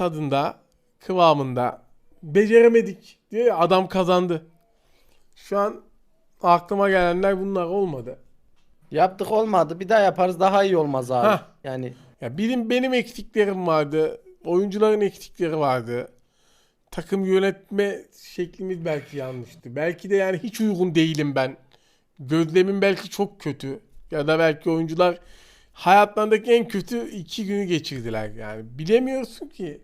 tadında, kıvamında beceremedik diyor ya adam kazandı. Şu an aklıma gelenler bunlar olmadı. Yaptık olmadı. Bir daha yaparız daha iyi olmaz abi. Hah. Yani Ya benim benim eksiklerim vardı. Oyuncuların eksikleri vardı. Takım yönetme şeklimiz belki yanlıştı. Belki de yani hiç uygun değilim ben. Gözlemim belki çok kötü. Ya da belki oyuncular hayatlarındaki en kötü iki günü geçirdiler yani. Bilemiyorsun ki.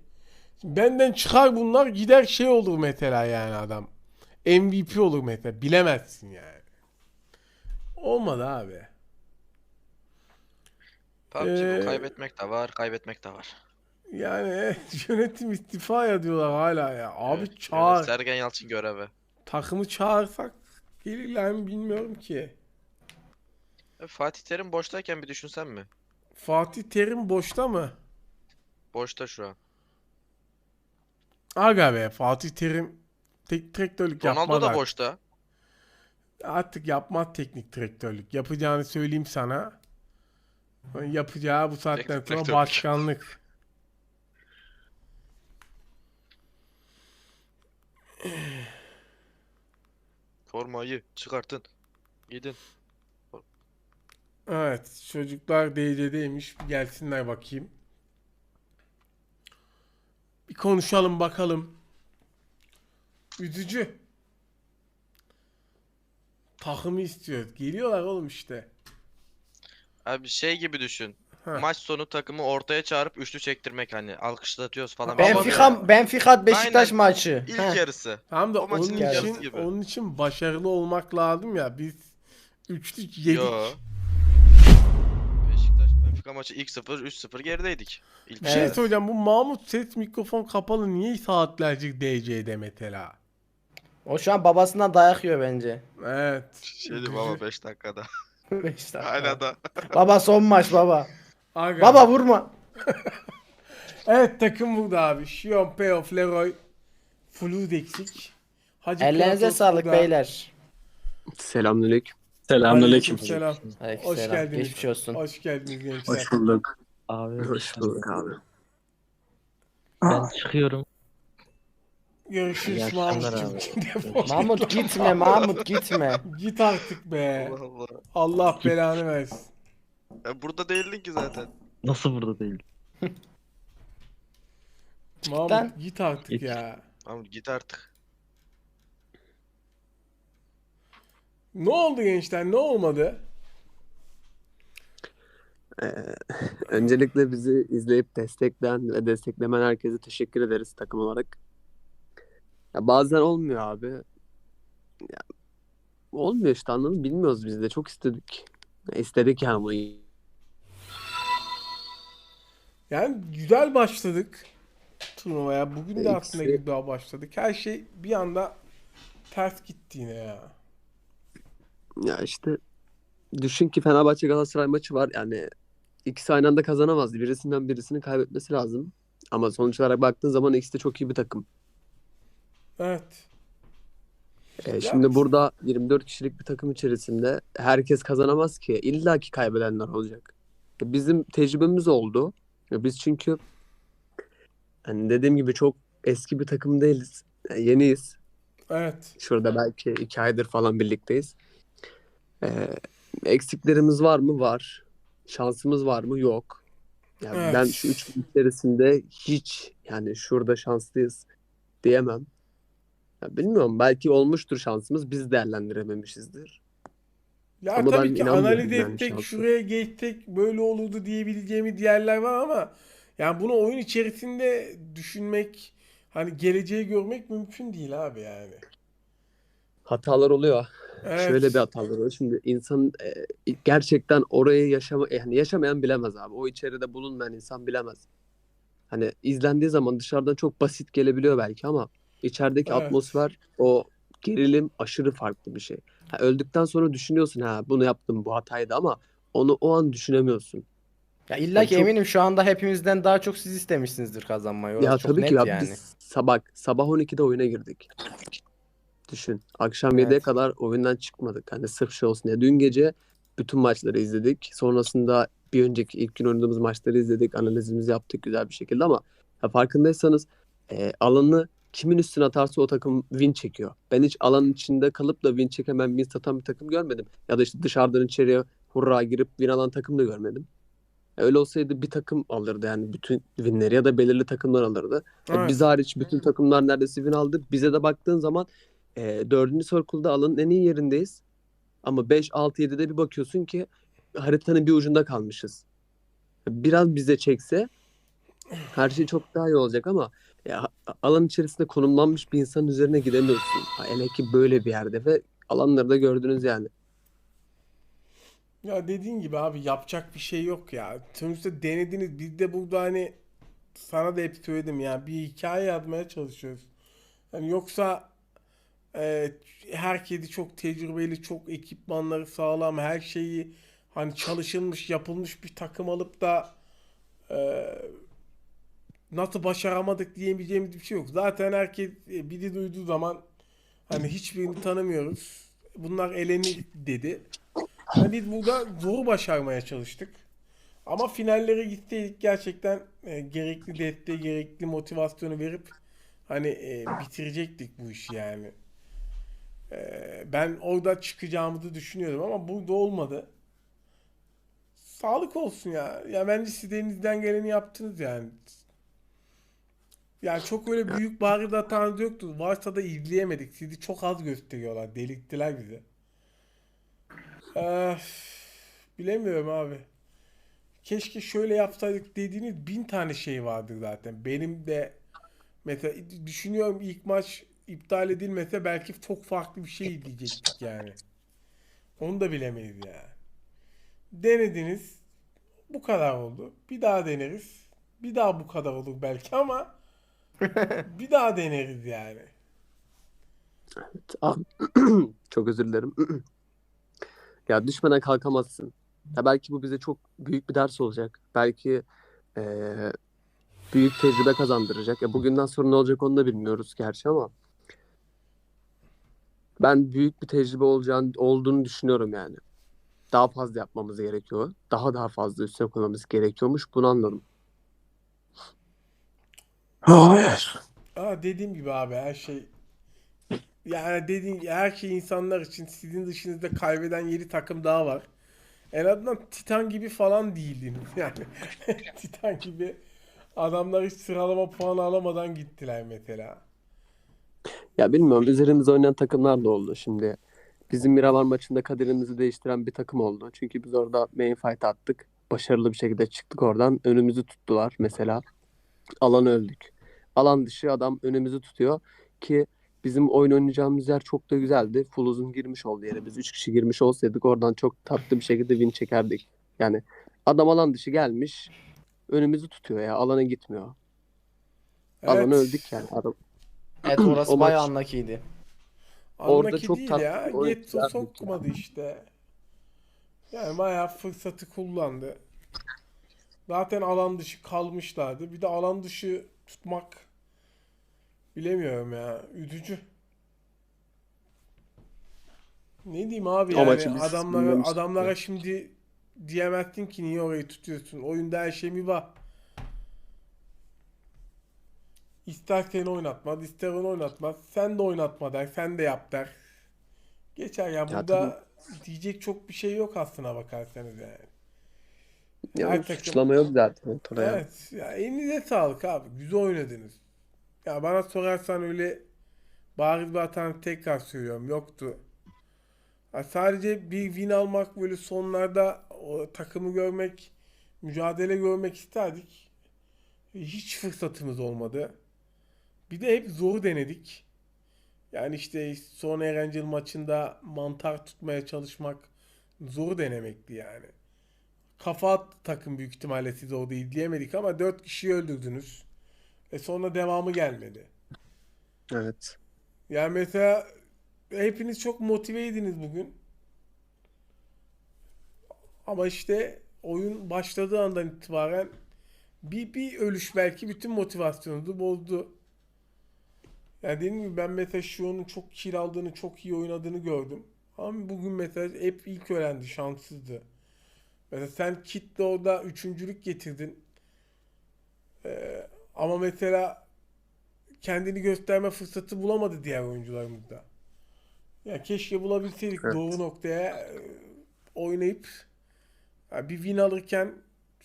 Benden çıkar bunlar gider şey olur mesela yani adam. MVP olur mesela. Bilemezsin yani. Olmadı abi. PUBG'de Ee, kaybetmek de var, kaybetmek de var. Yani yönetim istifa ediyorlar hala ya. Abi Evet, çağır. evet, Sergen Yalçın görevi. Takımı çağırsak gelirler mi bilmiyorum ki. E, Fatih Terim boştayken bir düşünsen mi? Fatih Terim boşta mı? Boşta şu an. Aga be Fatih Terim tek direktörlük Ronaldo yapmaz da artık. boşta. Artık yapmaz teknik direktörlük. Yapacağını söyleyeyim sana. Yapacağı bu saatten Teknik sonra başkanlık. Formayı çıkartın. Gidin. Evet çocuklar DC'deymiş. Gelsinler bakayım. Bir konuşalım bakalım. Üzücü. Takımı istiyoruz. Geliyorlar oğlum işte. Abi şey gibi düşün. Heh. Maç sonu takımı ortaya çağırıp üçlü çektirmek hani alkışlatıyoruz falan. Benfica Benfica Beşiktaş Aynen. maçı. İlk Heh. yarısı. Tamam da O onun için gibi. onun için başarılı olmak lazım ya. Biz üçlük yedik. Yo. Beşiktaş Benfica maçı ilk 0 3-0 gerideydik. İlk Bir şey Evet. söyleyeceğim. Bu Mahmut ses mikrofon kapalı niye saatlerce DC'de mesela? O şu an babasından dayak yiyor bence. Evet. şey diyeyim ama 5 dakikada. Beş dakika. Hala da. Baba son maç baba. Aga. Baba vurma. Evet takım burada abi. Şion, Payoff, Leroy. Fluz eksik. Hacı Ellerinize Kratos sağlık burada. beyler. Selamünaleyküm. Selamünaleyküm. Selam. Hoş Aleykümselam. geldiniz. Geçmiş olsun. Hoş geldiniz gençler. Hoş bulduk. Abi Hoş bulduk abi. ben çıkıyorum. Görüşürüz Mahmut'cum. Mahmut gitme Mahmut gitme. Git artık be. Allah Allah. Allah belanı versin. Ya burada değildin ki zaten. Nasıl burada değil? Mahmut git artık Git. ya. Tamam git artık. Ne oldu gençler? Ne olmadı? Ee, öncelikle bizi izleyip destekleyen ve desteklemen herkese teşekkür ederiz takım olarak. Ya bazen olmuyor abi. Ya, olmuyor işte anladın? Bilmiyoruz biz de. Çok istedik. Ya, istedik yani bunu. Yani güzel başladık turnuvaya. Bugün de aslında güzel başladık. Her şey bir anda ters gitti yine ya. Ya işte düşün ki Fenerbahçe Galatasaray maçı var. Yani ikisi aynı anda kazanamazdı. Birisinden birisini kaybetmesi lazım. Ama sonuç olarak baktığın zaman ikisi de çok iyi bir takım. Evet. Ee, şimdi burada 24 kişilik bir takım içerisinde herkes kazanamaz ki. İlla ki kaybedenler olacak. E, Bizim tecrübemiz oldu. E, Biz çünkü hani dediğim gibi çok eski bir takım değiliz. E, Yeniyiz. Evet. Şurada belki iki aydır falan birlikteyiz. E, eksiklerimiz var mı? Var. Şansımız var mı? Yok. Yani Evet. ben şu üç gün içerisinde hiç yani şurada şanslıyız diyemem. Ya bilmiyorum belki olmuştur şansımız biz değerlendirememişizdir. Ya Ama tabii ki analiz ettik, şuraya geçtik, böyle olurdu diyebileceğimiz yerler var ama yani bunu oyun içerisinde düşünmek, hani geleceği görmek mümkün değil abi yani. Hatalar oluyor. Evet. Şöyle bir hatalar oluyor. Şimdi insan e, gerçekten orayı yaşama yani yaşamayan bilemez abi. O içeride bulunmayan insan bilemez. Hani izlendiği zaman dışarıdan çok basit gelebiliyor belki ama içerideki Evet. atmosfer, o gerilim aşırı farklı bir şey. Ha, öldükten sonra düşünüyorsun ha bunu yaptım bu hataydı ama onu o an düşünemiyorsun. Ya illa ki çok- eminim şu anda hepimizden daha çok siz istemişsinizdir kazanmayı. Orası Ya çok tabii net ki ya yani. biz sabah sabah 12'de oyuna girdik. Düşün. Akşam Evet. 7'ye kadar oyundan çıkmadık. Hani sırf şey olsun diye. Dün gece bütün maçları izledik. Sonrasında bir önceki ilk gün oynadığımız maçları izledik. Analizimizi yaptık güzel bir şekilde ama Ha, farkındaysanız e, alanı kimin üstüne atarsa o takım win çekiyor. Ben hiç alanın içinde kalıp da win çekemen win satan bir takım görmedim. Ya da işte dışarıdan içeriye hurra girip win alan takım da görmedim. Öyle olsaydı bir takım alırdı yani bütün winleri ya da belirli takımlar alırdı. E, Evet. Biz hariç bütün takımlar neredeyse win aldı. Bize de baktığın zaman e, dördüncü circle'da alanın en iyi yerindeyiz. Ama 5, 6, 7'de bir bakıyorsun ki haritanın bir ucunda kalmışız. Biraz bize çekse her şey çok daha iyi olacak ama ya, alan içerisinde konumlanmış bir insanın üzerine gidemiyorsun. Hele ki böyle bir yerde ve alanları da gördünüz yani. Ya dediğin gibi abi yapacak bir şey yok ya. Sonuçta denediniz. Biz de burada hani sana da hep söyledim ya bir hikaye yazmaya çalışıyoruz. Yani yoksa e, herkesi çok tecrübeli, çok ekipmanları sağlam, her şeyi hani çalışılmış, yapılmış bir takım alıp da e, nasıl başaramadık diyemeyeceğimiz bir şey yok. Zaten herkes e, biri duyduğu zaman hani hiçbirini tanımıyoruz. Bunlar eleni dedi. Yani biz burada zoru başarmaya çalıştık. Ama finallere gitseydik gerçekten e, gerekli desteği, gerekli motivasyonu verip hani e, bitirecektik bu işi yani. E, ben orada çıkacağımızı düşünüyordum ama burada olmadı. Sağlık olsun ya. Ya bence siz de elinizden geleni yaptınız yani. Yani çok öyle büyük bariz hatanız yoktu. Varsa da izleyemedik. Sizi çok az gösteriyorlar. Delirttiler bizi. Eh, bilemiyorum abi. Keşke şöyle yapsaydık dediğiniz bin tane şey vardır zaten. Benim de mesela düşünüyorum ilk maç iptal edilmese belki çok farklı bir şey diyecektik yani. Onu da bilemeyiz yani. Denediniz. Bu kadar oldu. Bir daha deneriz. Bir daha bu kadar olur belki ama bir daha deneriz yani. Ah, çok özür dilerim. Ya düşmeden kalkamazsın. Ya belki bu bize çok büyük bir ders olacak. Belki eee, büyük tecrübe kazandıracak. Ya bugünden sonra ne olacak onu da bilmiyoruz gerçi ama ben büyük bir tecrübe olacağını olduğunu düşünüyorum yani. Daha fazla yapmamız gerekiyor. Daha daha fazla üstüne koymamız gerekiyormuş. Bunu anladım. Hayır. Aa, dediğim gibi abi her şey yani dediğim gibi her şey insanlar için sizin dışınızda kaybeden 7 takım daha var. En azından Titan gibi falan değildiniz yani. Titan gibi adamlar hiç sıralama puanı alamadan gittiler mesela. Ya bilmiyorum üzerimize oynayan takımlar da oldu şimdi. Bizim Miramar maçında kaderimizi değiştiren bir takım oldu. Çünkü biz orada main fight attık. Başarılı bir şekilde çıktık oradan. Önümüzü tuttular mesela. Alan öldük. Alan dışı adam önümüzü tutuyor ki bizim oyun oynayacağımız yer çok da güzeldi. Full uzun girmiş oldu yere. Biz 3 kişi girmiş olsaydık oradan çok tatlı bir şekilde win çekerdik. Yani adam alan dışı gelmiş önümüzü tutuyor ya. Alana gitmiyor. Evet. öldük yani. Adam, Evet orası O bayağı maç- unlucky'ydi. Orada Anlaki çok değil tatlı ya. bir oyun Getso verdik sokmadı işte. Yani bayağı fırsatı kullandı. Zaten alan dışı kalmışlardı. Bir de alan dışı tutmak bilemiyorum ya. Üzücü. Ne diyeyim abi O yani maçı biz adamlara adamlara şimdi diyemezsin ki niye orayı tutuyorsun. Oyunda her şey mi var? İster seni oynatmaz, ister onu oynatmaz. Sen de oynatma der, sen de yap der. Geçer ya Ya burada diyecek çok bir şey yok aslına bakarsanız yani. ya Her takım- suçlama yok zaten oraya. Evet. Ya elinize sağlık abi. Güzel oynadınız. Ya bana sorarsan öyle bariz bir hatanı tekrar söylüyorum. Yoktu. Ya sadece bir win almak böyle sonlarda o takımı görmek, mücadele görmek isterdik. Hiç fırsatımız olmadı. Bir de hep zor denedik. Yani işte son Erencil maçında mantar tutmaya çalışmak zor denemekti yani. Kafa attı takım büyük ihtimalle siz orada izleyemedik ama 4 kişiyi öldürdünüz. E sonra devamı gelmedi. Evet. Yani mesela hepiniz çok motiveydiniz bugün. Ama işte oyun başladığı andan itibaren bir, bir ölüş belki bütün motivasyonunuzu bozdu. Yani dediğim gibi ben mesela Şion'un çok kill aldığını, çok iyi oynadığını gördüm. Ama bugün mesela hep ilk öğrendi, şanssızdı. Mesela sen kitle orada üçüncülük getirdin. Ee, Ama mesela kendini gösterme fırsatı bulamadı diğer oyuncularımız da. Ya keşke bulabilseydik Evet. doğru noktaya e, oynayıp ya bir win alırken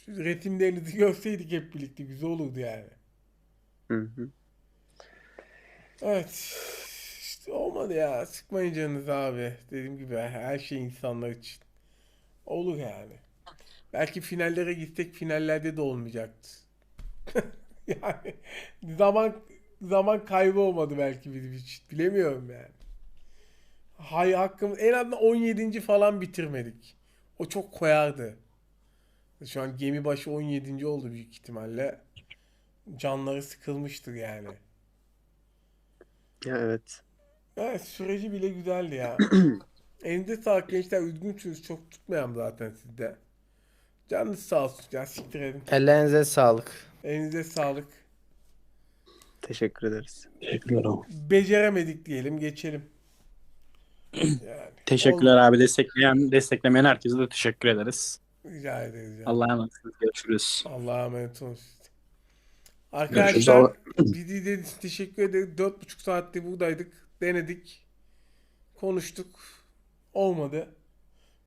resimlerinizi görseydik hep birlikte güzel olurdu yani. Hı hı. Evet. İşte olmadı ya. Sıkmayın canınızı abi. Dediğim gibi her şey insanlar için. Olur yani. Belki finallere gitsek finallerde de olmayacaktı. Yani zaman zaman kaybı olmadı belki bizim için. Bilemiyorum yani. Hay hakkımız en azından 17. falan bitirmedik. O çok koyardı. Şu an gemi başı 17. oldu büyük ihtimalle. Canları sıkılmıştır yani. Ya evet. Evet süreci bile güzeldi ya. Elinize sağlık gençler. Üzgünsünüz. Çok tutmayalım zaten sizde. Canınız sağ olsun. Ya siktir edin. Ellerinize sağlık. Elinize sağlık. Teşekkür ederiz. Teşekkürler abi. Beceremedik diyelim. Geçelim. Yani. Teşekkürler abi. Destekleyen, desteklemeyen herkese de teşekkür ederiz. Rica ederiz. ya. Allah'a emanet olun. Görüşürüz. Allah'a emanet olun. Arkadaşlar için teşekkür ederiz. 4,5 saatte buradaydık. Denedik. Konuştuk. Olmadı.